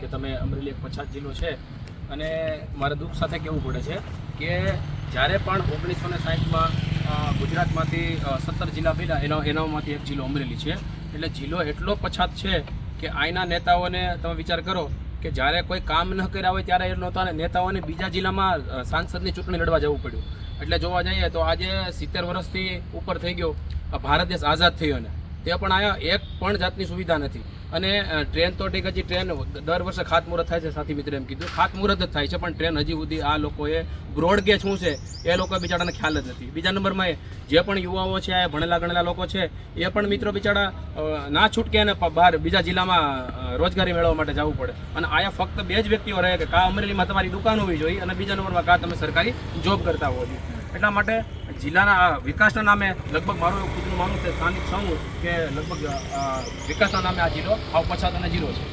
કે તમે અમરેલી એક પછાત જિલ્લો છે. અને મારે દુઃખ સાથે કહેવું પડે છે કે જ્યારે પણ ઓગણીસો ને સાહીઠમાં ગુજરાતમાંથી સત્તર જિલ્લા પહેલાં એનો, એનામાંથી એક જિલ્લો અમરેલી છે. એટલે જિલ્લો એટલો પછાત છે કે આઈના નેતાઓને તમે વિચાર કરો કે જ્યારે કોઈ કામ ન કર્યા હોય ત્યારે એ નહોતા નેતાઓને બીજા જિલ્લામાં સાંસદની ચૂંટણી લડવા જવું પડ્યું. એટલે જોવા જઈએ તો આજે સિત્તેર વર્ષથી ઉપર થઈ ગયો. ભારત દેશ આઝાદ થયો ને તે પણ અહીંયા એક પણ જાતની સુવિધા નથી. અને ટ્રેન તો ઠીક હજી ટ્રેન દર વર્ષે ખાતમુહૂર્ત થાય છે, સાથી મિત્ર એમ કીધું. ખાતમુહૂર્ત જ થાય છે, પણ ટ્રેન હજી સુધી આ લોકોએ બ્રોડગેજ શું છે, એ લોકો બિચારાને ખ્યાલ જ નથી. બીજા નંબરમાં જે પણ યુવાઓ છે, આ ભણેલા ગણેલા લોકો છે, એ પણ મિત્રો બિચારા ના છૂટકે અને બહાર બીજા જિલ્લામાં રોજગારી મેળવવા માટે જવું પડે. અને અહીંયા ફક્ત બે જ વ્યક્તિઓ રહે કે, કા અમરેલીમાં તમારી દુકાન હોવી જોઈએ અને બીજા નંબરમાં કા તમે સરકારી જોબ કરતા હોવો જોઈએ. એટલા માટે જિલ્લાના વિકાસના નામે લગભગ મારું એવું ખુદનું માનવું છે, સ્થાનિક સમૂહ કે લગભગ વિકાસના નામે આ જિલ્લો આવ પછાત અને જીરો છે.